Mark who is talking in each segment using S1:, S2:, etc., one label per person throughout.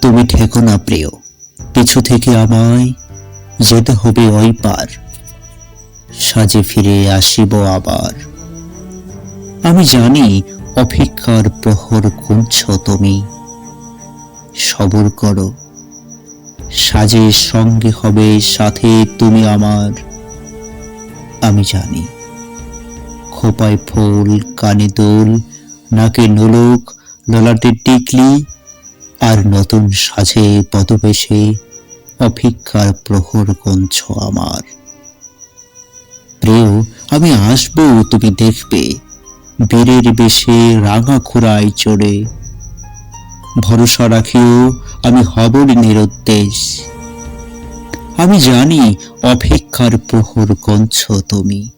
S1: তুমি ঠেকো না প্রিয়। পিছু থেকে আমায় যেতে হবে ওই পার। সাজে ফিরে আসিব আবার। আমি জানি অপেক্ষার প্রহর গুনছ তুমি। সবর করো। সাজের সঙ্গে হবে সাথে তুমি আমার। আমি জানি খোপায় ফুল, কানে দোল, নাকে নোলক, ললাটে টিকলি আর নতুন সাজে পদবেশে অপেক্ষার প্রহর গঞ্ছ আমার। প্রিয়, আমি আসব, তুমি দেখবে, বীরের বেশে রাঙা খুরাই চড়ে। ভরসা রাখিও, আমি হবর নিরুদ্দেশ। আমি জানি অপেক্ষার প্রহর গঞ্ছ তুমি।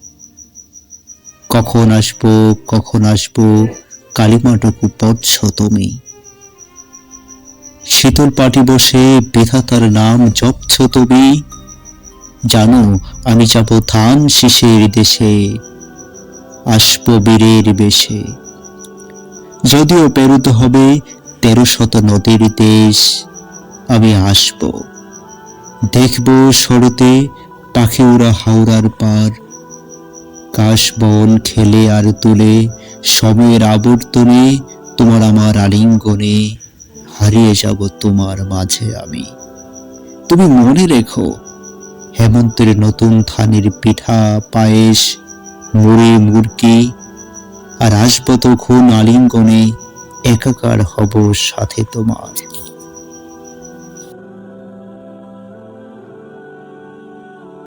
S1: কখন আসব কখন আসব, কালিমাটুকু পড়ছ তুমি। শীতল পাটি বসে বিধাতার নাম জপছ তুমি। জানো, আমি যাব ধান শিশের দেশে, আসব বীরের বেশে। যদিও পেরুতে হবে তেরো শত নদীর দেশ, আমি আসব। দেখব সরতে পাখি উড়া হাওড়ার পার। কাশ বন খেলে আর তুলে সময়ের আবর্তনে তোমার আমার আলিঙ্গনে। হারিয়ে যাব তোমার মাঝে আমি। তুমি মনে রেখো, হেমন্তের নতুন ধানের পিঠা, পায়েস, মুড়ি, মুরকি, আর আসব তখন আলিঙ্গনে, একাকার হব সাথে তোমার।